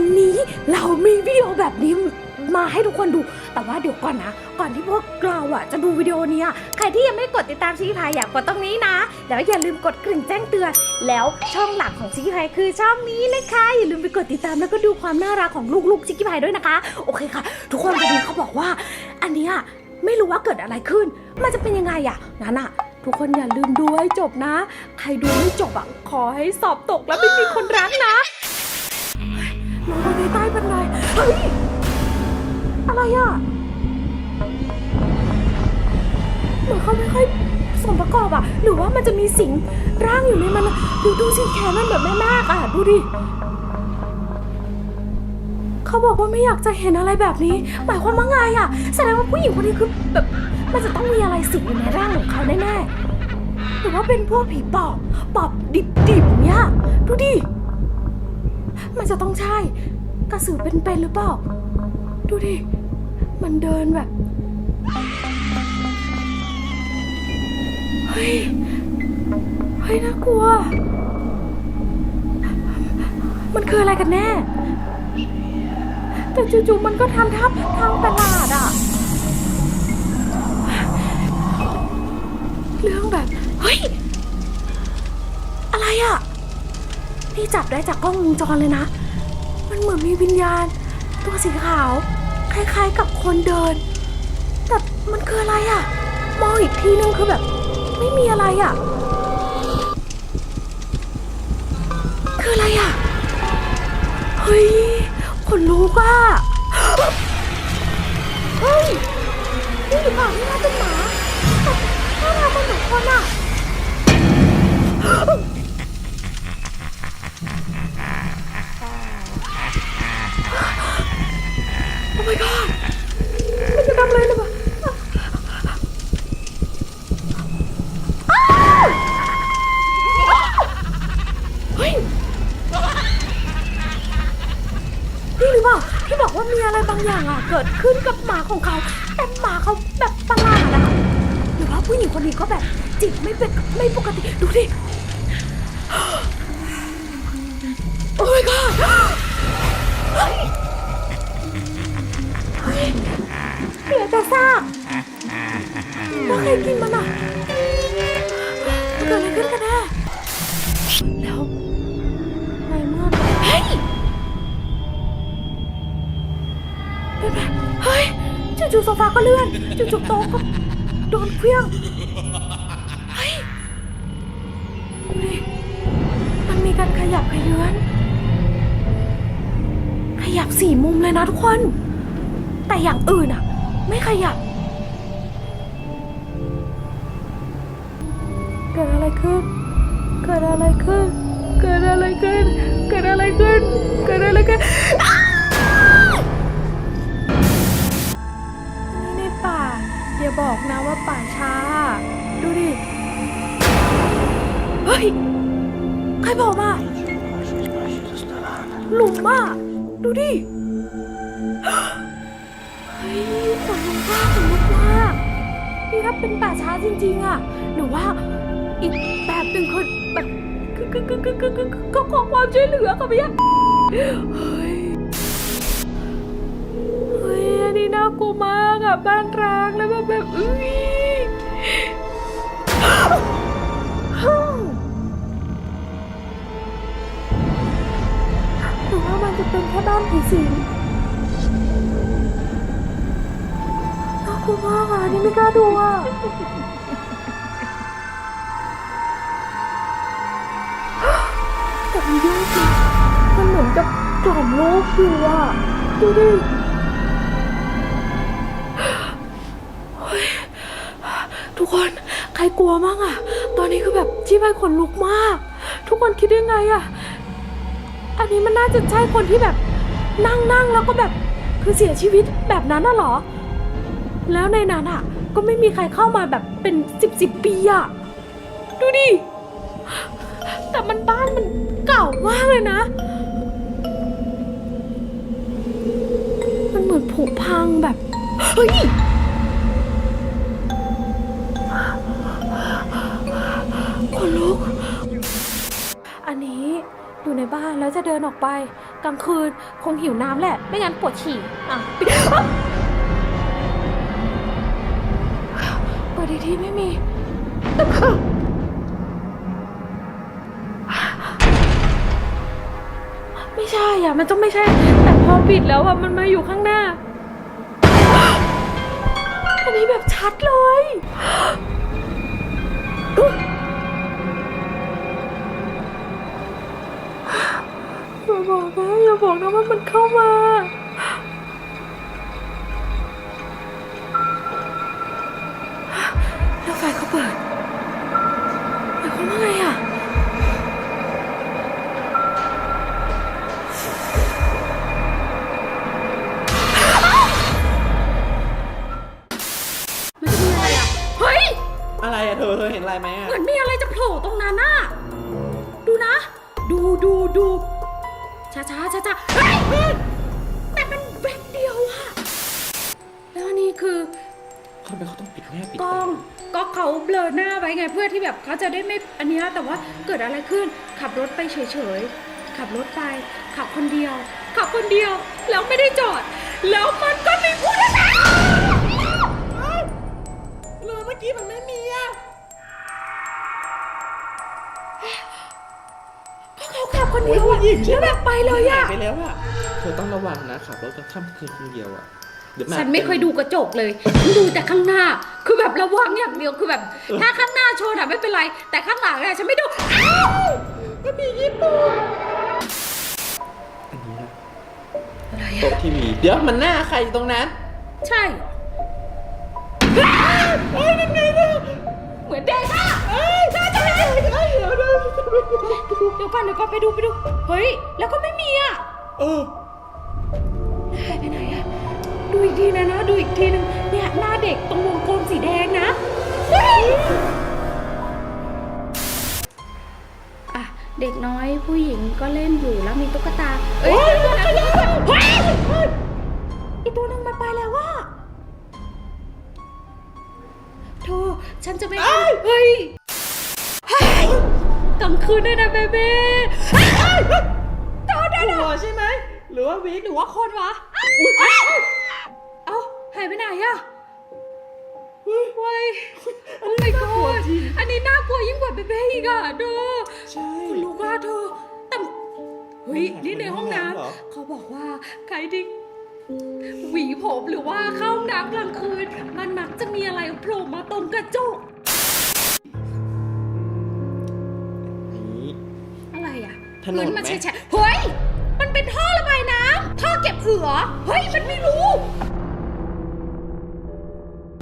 วันนี้เรามีวิดีโอแบบนี้มาให้ทุกคนดู แต่ว่าเดี๋ยวก่อนนะ ก่อนที่พวกเราอะจะดูวิดีโอเนี้ยใครที่ยังไม่กดติดตามชิคกี้พายอยากกดตรงนี้นะ แล้วอย่าลืมกดกริ่งแจ้งเตือน แล้วช่องหลักของชิคกี้พายคือช่องนี้เลยค่ะอย่าลืมไปกดติดตามแล้วก็ดูความน่ารักของลูกๆชิคกี้พายด้วยนะคะ โอเคค่ะ ทุกคนวันนี้เขาบอกว่า อันเนี้ยไม่รู้ว่าเกิดอะไรขึ้น มันจะเป็นยังไงอะงั้นอะทุกคนอย่าลืมดูให้จบนะ ใครดูไม่จบอะขอให้สอบตกแล้วไม่มีคนรักนะ ลงไปในใต้บันไดเฮ้ย อะไรอะเหมือนเขาไม่ค่อยสมประกอบอะหรือว่ามันจะมีสิ่งร่างอยู่ในมันอะดูดูสิแขนมันแบบแม่นาคอะดูดิ เขาบอกว่าไม่อยากจะเห็นอะไรแบบนี้ หมายความว่าไงอะแสดงว่าผู้หญิงคนนี้คือแบบ มันจะต้องมีอะไรสิงอยู่ในร่างของเขาแน่ๆหรือว่าเป็นพวกผีปอบ ปอบดิบๆเนี่ย ดูดิ มันจะต้องใช่ กระสือเป็นๆหรือเปล่า ดูดิ มันเดินแบบ เฮ้ย เฮ้ยน่ากลัว มันคืออะไรกันแน่ แต่จู่ๆมันก็ทำทับทางประหลาดอะ เรื่องแบบ เฮ้ย อะไรอะ นี่จับได้จากกล้องวงจรเลยนะ มันเหมือนมีวิญญาณ ตัวสีขาว คล้ายๆกับคนเดิน แต่มันคืออะไรอะ มองอีกทีนึงคือแบบ ไม่มีอะไรอะ คืออะไรอะ เฮ้ยขนลุกอะ เฮ้ยนี่หรือเปล่าที่น่าเป็นหมาแต่หน้าตาเป็นเหมือนคนอะ my god มันจะทำอะไรหรือเปล่าเฮ้ยนี่หรือเปล่าที่บอกว่ามีอะไรบางอย่างอะ เกิดขึ้นกับหมาของเขา แต่หมาเขาแบบประหลาดอะหรือว่าผู้หญิงคนนี้ก็แบบจิตไม่เป็นไม่ปกติ ดูดิ โอ้ my god เหลือแต่ซากแล้วใครกินมันอะเกิดอะไรขึ้นกันแน่แล้วในเมื่อเฮ้ยเป็นแบบเฮ้ยจู่ๆโซฟาก็เลื่อนจู่ๆโต๊ะก็โดนเครื่องเฮ้ยดูดิมันมีการขยับขยื่นขยับสี่มุมเลยนะทุกคน แต่อย่างอื่นอะ ไม่ขยับ เกิดอะไรขึ้น เกิดอะไรขึ้น เกิดอะไรขึ้น เกิดอะไรขึ้น เกิดอะไรขึ้นอ้าวนี่ในป่า อย่าบอกนะว่าป่าช้า ดูดิ เฮ้ย ใครบอกมาหลุมอะ ดูดิ ขนลุกมากขนลุกมากนี่ถ้าเป็นป่าช้าจริงๆอะหรือว่าอีกแบบหนึ่งคนแบบคือคือคือคือคือคือก็ขอความช่วยเหลือค่ะพี่อะเฮ้ยเฮ้ยอันนี้น่ากลัวมากอะบ้านร้างแล้วแบบแบบอุ้ยหรือว่ามันจะเป็นแค่บ้านผีสิง ลัวมากอะนี่ไม่กล้าดูอะแต่มันเยอะจริงมันเหมือนกับกล่อมลูกอยู่อะดูดิทุกคนใครกลัวมั่งอะตอนนี้คือแบบที่ไปขนลุกมาก ทุกคนคิดยังไงอะ อันนี้มันน่าจะใช่คนที่แบบนั่งนั่งแล้วก็แบบคือเสียชีวิตแบบนั้นน่ะเหรอ แล้วในนั้นอะ ก็ไม่มีใครเข้ามาแบบเป็นสิบสิบปีอะ ดูดิ แต่มันบ้านมันเก่ามากเลยนะ มันเหมือนผุพังแบบ เฮ้ยขนลุก อันนี้อยู่ในบ้านแล้วจะเดินออกไป กลางคืนคงหิวน้ำแหละ ไม่งั้นปวดฉี่ อะ อีกทีไม่มีไม่ใช่อะ มันต้องไม่ใช่ แต่พอปิดแล้วอะ มันมาอยู่ข้างหน้า อันนี้แบบชัดเลยอย่าบอกนะอย่าบอกนะว่ามันเข้ามา อเธอเห็นอะไรไหมอะเหมือนมีอะไรจะโผล่ตรงนั้นน่ะ ดูนะ ดูดูดูช้าช้าช้าช้าเฮ้ยเฮ้ยแต่มันแวบเดียวอะแล้วอันนี่คือเขาไม่เขาต้องปิดหน้าปิดกล้องก็เขาเบลอหน้าไว้ไงเพื่อที่แบบเขาจะได้ไม่อันเนี้ยแต่ว่าเกิดอะไรขึ้น ขับรถไปเฉยๆ ขับรถไปขับคนเดียว ขับคนเดียวแล้วไม่ได้จอด แล้วมันก็มีผู้โดยสาร เลยเมื่อกี้มันไม่มีอะ คนเดียวอะแล้วแบบไปเลยอะหายไปแล้วอะเธอต้องระวังนะขับรถกลางค่ำคืนคนเดียวอะเดี๋ยวาฉันไม่เคยดูกระจกเลยฉันดูแต่ข้างหน้า คือแบบระวังอย่างเดียว คือแบบ ถ้าข้างหน้าชนอะไม่เป็นไร แต่ข้างหลังอะฉันไม่ดูอ้าวมันมีญี่ปุ่นอันนี้นะอะไรโต๊ะอะทีวี เดี๋ยวมันหน้าใครอยู่ตรงนั้น ใช่เอ้ยยังไงเนี่ยเหมือนเด็กอะ เดี๋ยวเดี๋ยวเดี๋ยวก่อนเดี๋ยวก่อนไปดูไปดู เฮ้ย แล้วก็ไม่มีอะเออหายไปไหนอะดูอีกทีนะนะ ดูอีกทีหนึงเนี่ยหน้าเด็กตรงวงกลมสีแดงนะเฮ้ยอะเด็กน้อยผู้หญิงก็เล่นอยู่แล้วมีตุ๊กตา เอ้ยตัวนั้นเฮ้ยเฮ้ยอีกตัวหนึงมันไปแล้วว่าโธ่ฉันจะไม่เฮ้ย เฮ้ย กลางคืนด้วยนะเบเบ้เฮ้ยเฮ้ยโธ่เดี๋ยวเดี๋ยวหัวใช่ไหมหรือว่าวิกหรือว่าคนวะเอ้าหายไปไหนอะเฮ้ยโอ้ my god อันนี้น่ากลัวยิ่งกว่าเบเบ้อีกอะดูใช่คุณลูกว่าเธอแต่เฮ้ยนี่ในห้องน้เหรอำเขาบอกว่าใครที่หวีผมหรือว่าเข้าห้องน้ำกลางคืน มันมักจะมีอะไรโผล่มาตรงกระจก ถนนไหมพื้มันแฉะๆเฮ้ย มันเป็นท่อระบายน้ำท่อเก็บเหือเฮ้ย มันไม่รู้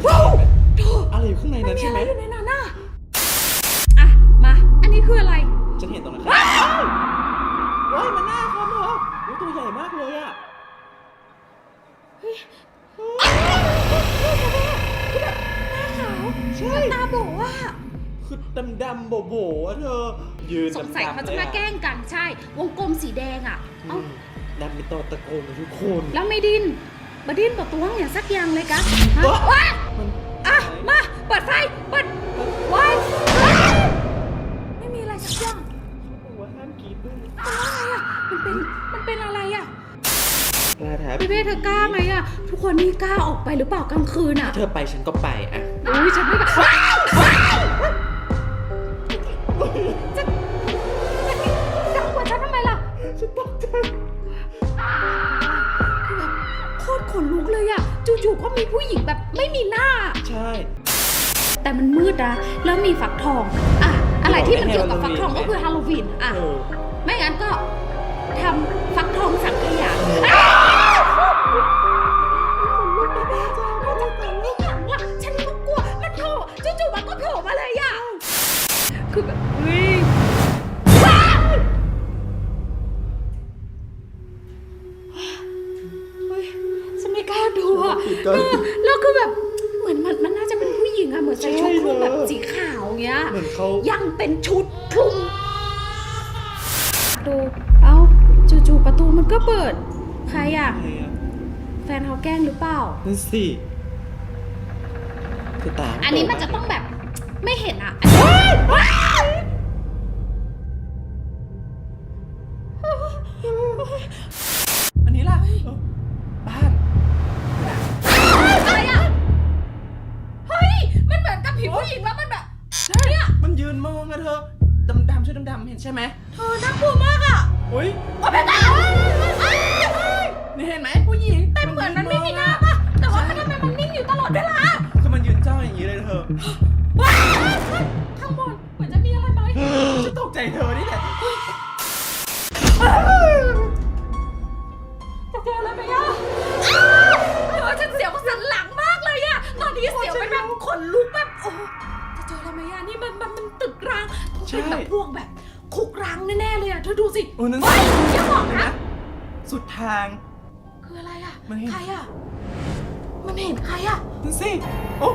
ว้าวโธ่อะไรอยู่ข้างในมันนั้นมีใช่อะไหไรมอยู่ในนั้นน่ะอะ มา อันนี้คืออะไร ฉันเห็นตรงนั้นครับว้ายมันหน้าคนเหรออุ๊ยตัวใหญ่มากเลยอะขาวใช่ ตาโบว่า คือดำๆโบๆอะเธอ ยืนสงสัยเขาจะดำๆลมายแกล้งกันใช่ วงกลมสีแดงอะอืเอ้ามดำเป็นตัวตะโกนกับทุกคน แล้วไม่ดิ้นมาดิ้นกับตัวอย่างสักอย่างเลยกะฮะโอ๊ะว้ามันอะมาเปิดไฟเปิดว้ายไม่มีอะไรสักอย่างบอกว่าห้ามกรีดด้วยมันเป็นมันเป็นอะไรอะลาถาพี่เบ้เธอกล้าไหมอะ ทุกคนนี่กล้าออกไปหรือเปล่ากลางคืนอะ เธอไปฉันก็ไปอะอุ้ยฉันไม่แบ จู่ๆก็มีผู้หญิงแบบไม่มีหน้า ใช่ แต่มันมืดนะแล้วมีฟักทองอะอะไรที่มันเกี่ยวกับฟักทองก็คือฮาโลวีนอะเออ ไม่งั้นก็ทำฟักทองสังขยา เป็นชุดคลุมดู เอ้าจู่ๆประตูมันก็เปิด ใครอะอะไรอะแฟนเขาแกล้งหรือเปล่า นั่นสิคือตาอันนี้มันจะต้องแบบไม่เห็นอะอันนี้ มันเห็นใครอะ มันเห็นใครอะ ดูสิโอ้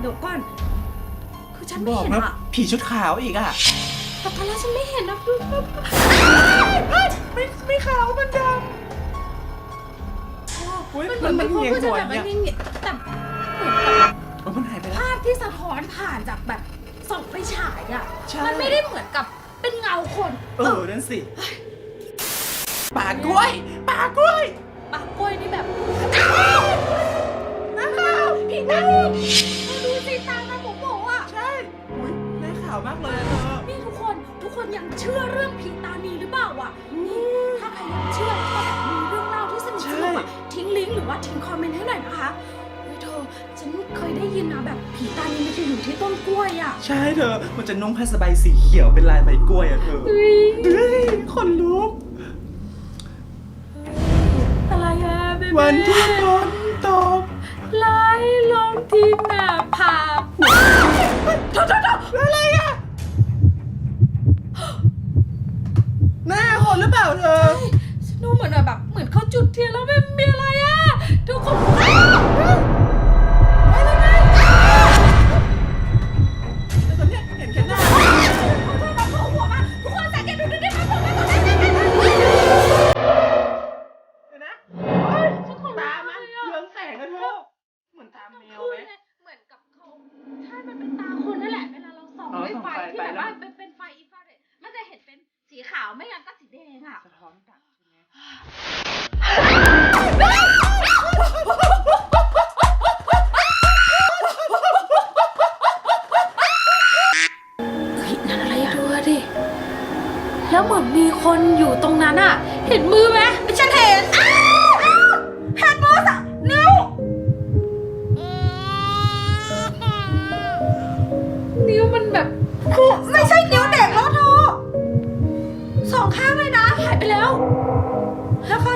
เดี๋ยวก่อน คือฉันบไม่อกเห็นนะอะ ผีชุดขาวอีกอะ แต่ตอนแรกฉันไม่เห็นนะไม่ไม่ขาวมันดำ อุ๊ยมันเหมือนมันมีคนพูดเงียงหัวจะแบบอย่างเงี้ยว่าเงียงๆแต่เหมือนกับโอ้มันหายไปแล้ว ภาพที่สะท้อนผ่านจากแบบส่องไฟฉายอะ ใช่ มันไม่ได้เหมือนกับเป็นเงาคน เออนั่นสิป่ากล้วยป่ากล้วย ปากกล้วยนี่แบบอ้าวผีตาเธอดูสิตาตาโบๆอะ ใช่อุ้ยหน้าขาวมากเลยอะเธอ นี่ทุกคนทุกคนยังเชื่อเรื่องผีตานีหรือเปล่าอะนี่ถ้าใครยังเชื่อแล้วก็แบบมีเรื่องเล่าที่สนุกสนุกอะทิ้งลิงก์หรือว่าทิ้งคอมเมนต์ให้หน่อยนะคะเฮ้ยเธอฉันเคยได้ยินนะแบบผีตานีมันจะอยู่ที่ต้นกล้วยอะใช่เธอ มันจะนุ่งผ้าสบายสีเขียวเป็นลายใบกล้วยอะเธอเฮ้ยขนลุก วันที่ฝนตกไหลลงที่หน้าผากโทษโทษโทษอะไรอะหน้าคนหรือเปล่าเธอ ฉันดูเหมือนแบบ เหมือนเขาจุดเทียนแล้วไม่มีอะไรอะทุกคน คนอยู่ตรงนั้นอะเห็นมือไหมฉันเห็นอ้าวอ้าวเห็นมือสะนิ้วนิ้วมันแบบคือไม่ใช่นิ้วเด็กแล้วเธอสองข้างเลยนะหายไปแล้ว แล้วเขา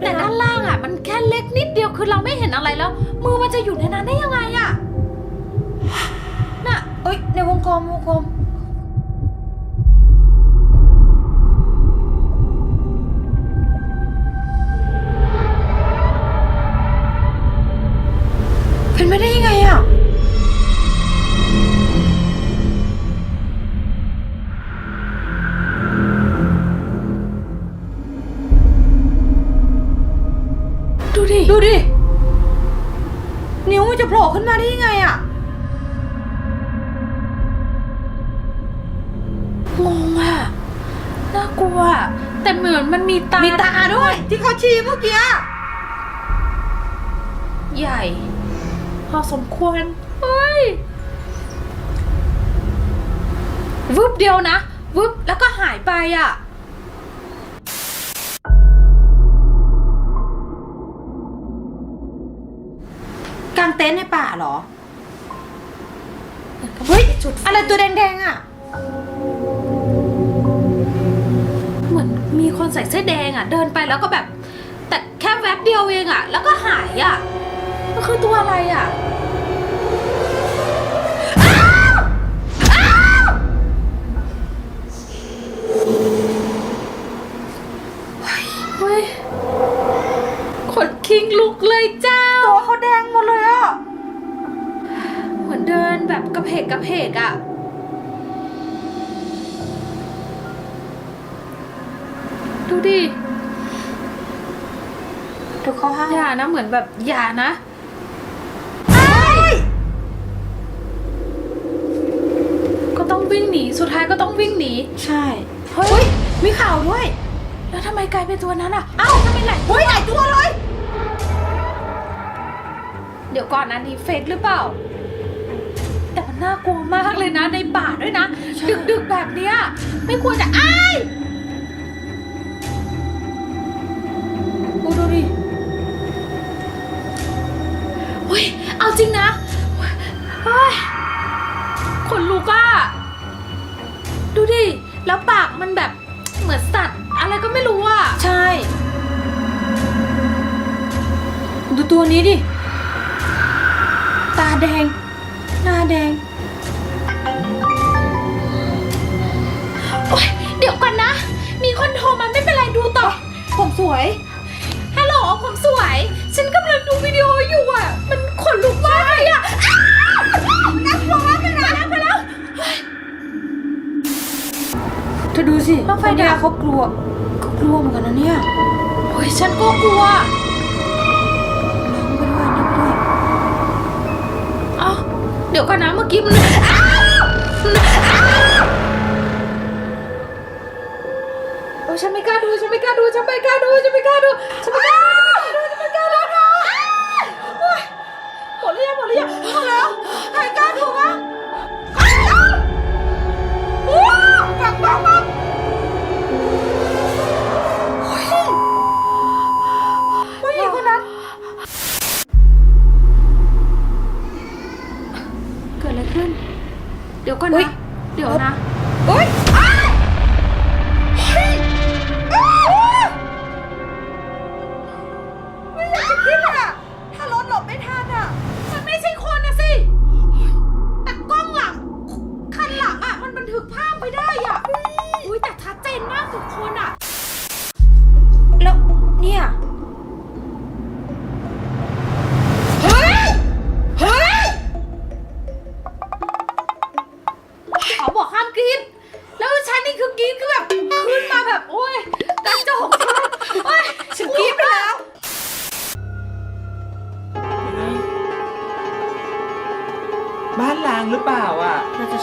แต่ด้านล่างอะมันแค่เล็กนิดเดียวคือเราไม่เห็นอะไรแล้ว มือมันจะอยู่ในนั้นได้ยังไงอะน่ะเอ้ยในวงกลมวงกลม ดูดิดูดิ นิ้วมันจะโผล่ขึ้นมาได้ยังไงอะงงอะน่ากลัวอะแต่เหมือนมันมีตามีตาด้วย ที่เขาชี้เมื่อกี้ใหญ่ พอสมควรเฮ้ยวึบเดียวนะวึบแล้วก็หายไปอะ เต็นท์ในป่าเหรอ เฮ้ยอะไรตัวแดงๆอะ เหมือนมีคนใส่เสื้อแดงอะ เดินไปแล้วก็แบบ แต่แค่แวบเดียวเองอะ แล้วก็หายอะมันคือตัวอะไรอะอ้าวอ้าวเฮ้ย ขนคิงลุกเลยเจ้าตัวเขา แดงหมดเลยอะเหมือนเดินแบบกระเพกกระเพกอะดูดิถูกเขาห้ามอย่านะ เหมือนแบบอย่านะก็ต้องวิ่งหนี สุดท้ายก็ต้องวิ่งหนี ใช่ เฮ้ย มีข่าวด้วยไหนแล้วทำไมกลายเป็นตัวนั้นอะ เอ้าทำไมไหลเฮ้ยไหลตัวเลยเดี๋ยวก่อนนะนี่เฟกหรือเปล่า แต่มันน่ากลัวมากเลยนะในป่าด้วยนะ ดึกๆแบบเนี้ยไม่ควรจะอ้ายโอ้ดูดิเฮ้ยเอาจริงนะขนลุกอะดูดิ แล้วปากมันแบบเหมือนสัตว์อะไรก็ไม่รู้อะใช่ ดูตัวนี้ดิ ตาแดง หน้าแดง โอ๊ย เดี๋ยวก่อนนะ มีคนโทรมาไม่เป็นไรดูต่อ ผมสวย ฮัลโหล ผมสวย ฉันกำลังดูวิดีโออยู่อะ มันขนลุกมากเลยอะอ้าวน่ากลัวมากเลยนะไปแล้วเธอดูสิต้องไฟคนเนี่ยดับเขากลัวเขากลัวเหมือนกันนะเนี่ย โอ้ย ฉันก็กลัว ดี๋ยวก่อนนะเมื่อกี้มันอ้าวอ้าวโอ้ฉันไม่กล้าดูฉันไม่กล้าดูฉันไม่กล้าดูฉันไม่กล้าดูฉันไม่กล้าดูฉันไม่กล้าดูฉันไม่กล้าดูโอ้ยหมดเรือยังหมดเรือยังหมดแล้วใครกล้าดูบ้างอ้าวโอ้ยปังปังปัง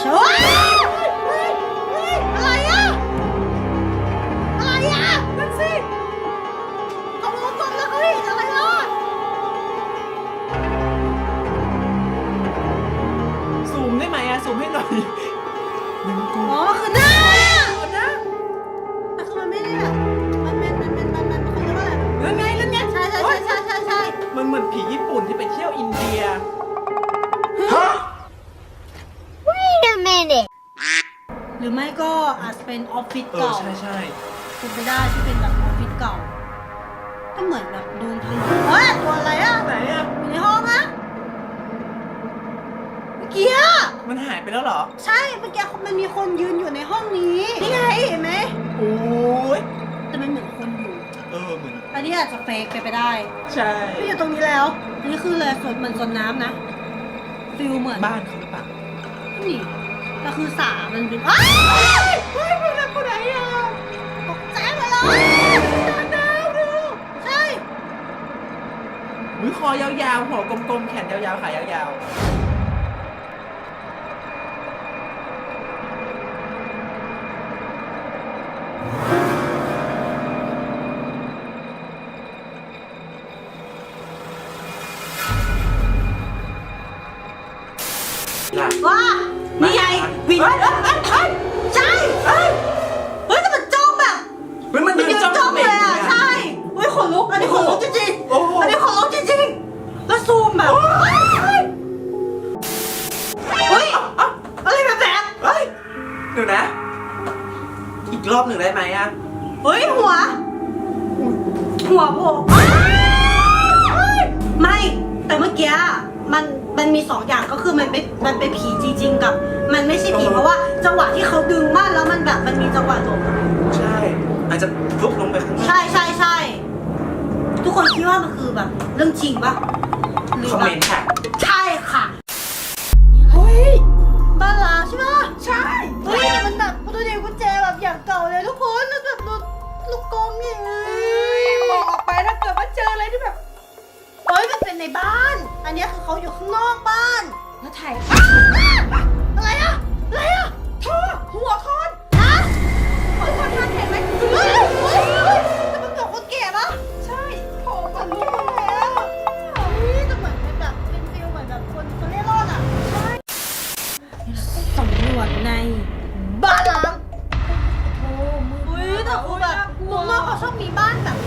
อะ เป็นออฟฟิศเออเก่าใช่ใช่เป็นไปได้ที่เป็นแบบออฟฟิศเก่า ก็เหมือนแบบโดนทะลุเฮ้ยตัวอะไรอะไหนอะอยู่ในห้องนะเมื่อกี้อะมันหายไปแล้วเหรอ ใช่เมื่อกี้มันมีคนยืนอยู่ในห้องนี้นี่ไงเห็นไหมโอ้ยแต่มันเหมือนคนอยู่ เออเหมือนอันนี้อาจจะเฟกไปไปได้ใช่ไม่อยู่ตรงนี้แล้ว อันนี้คือเลยสวนเหมือนสวนน้ำนะฟิลเหมือนบ้านเขาหรือเปล่า นี่ ก็คือสามันเป็นอ้าวเฮ้ยคนนั้นคนไหนอะตกใจหมดเลยดาวดูใช่อุ้ยคอยาวๆหัวกลมๆ แขนยาวๆ ขายาวๆล่ะว่า นี่ไง คิดว่ามันคือแบบเรื่องจริงปะหรือคอมแบเมบนต์ค่ะ ใช่ค่ะ เฮ้ย บ้านล้างใช่ปะใช่ เฮ้ยแต่มันแบบประตูเดียวกุญแจแบบอย่างเก่าเลยทุกคนแล้วแบบลูกลูกกงอย่างนี้บอกออกไปถ้าเกิดว่าเจออะไรที่แบบ เฮ้ยมันเป็นในบ้าน อันเนี้ยคือเขาอยู่ข้างนอกบ้าน แล้วถ่ายอะไรอะอะไรอะท่อหัว ชอบมีบ้านแบบ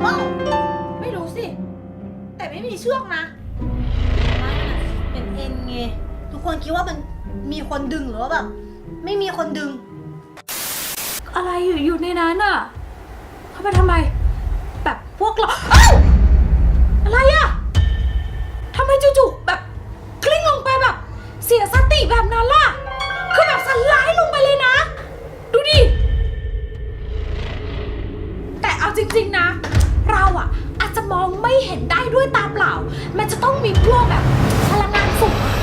โดนดึงว่าไม่รู้สิ แต่ไม่มีเชือกนะเป็นเอ็นไงทุกคนคิดว่ามันมีคนดึงหรือว่าแบบ ไม่มีคนดึง อะไรอยู่อยู่ในนั้นอะเข้าไปทำไม แบบพวกเราเอ้าอะไรอะทำไมจู่ๆแบบกลิ้งลงไปแบบ เสียสติแบบนั้นล่ะ คือแบบสไลด์ลงไปเลยนะ ดูดิ แต่เอาจริงๆนะ เราอะอาจจะมองไม่เห็นได้ด้วยตาเปล่า มันจะต้องมีพวกแบบพลังงานสูงอะ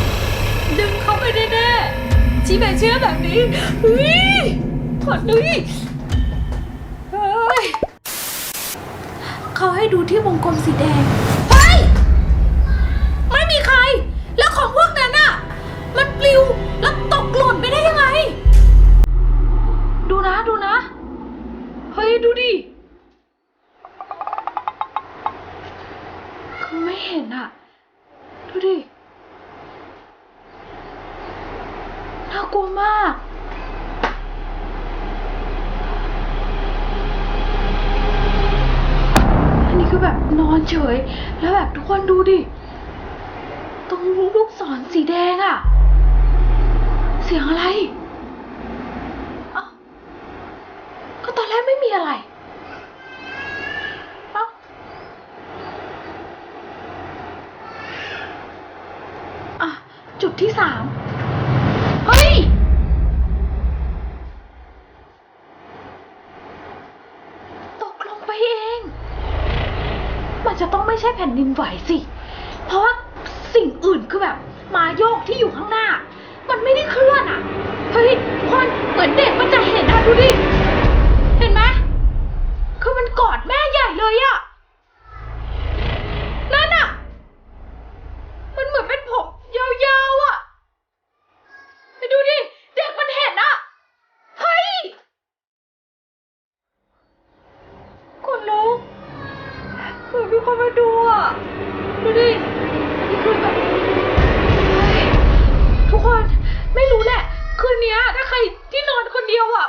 ดึงเขาไปแน่ๆชีแบบเชื่อแบบนี้เฮ้ยถอดดุยเฮ้ยเขาให้ดูที่วงกลมสีแดง จุดที่สามเฮ้ย ตกลงไปเอง มันจะต้องไม่ใช่แผ่นดินไหวสิ เพราะว่าสิ่งอื่นคือแบบ มาโยกที่อยู่ข้างหน้า มันไม่ได้เคลื่อนอะ เฮ้ยคนเหมือนเด็กมันจะเห็นอะดูดิ เห็นไหมคือมันกอดแม่ใหญ่เลยอะนั่นอะมันเหมือนเป็นผมยาวๆอะไปดูดิ เด็กมันเห็นอะเฮ้ยคนลุก เหมือนมี คนมาดูอะ ดูดินี่คือแบบทุกคนไม่รู้แหละ คืนเนี้ยถ้าใครที่นอนคนเดียวอะ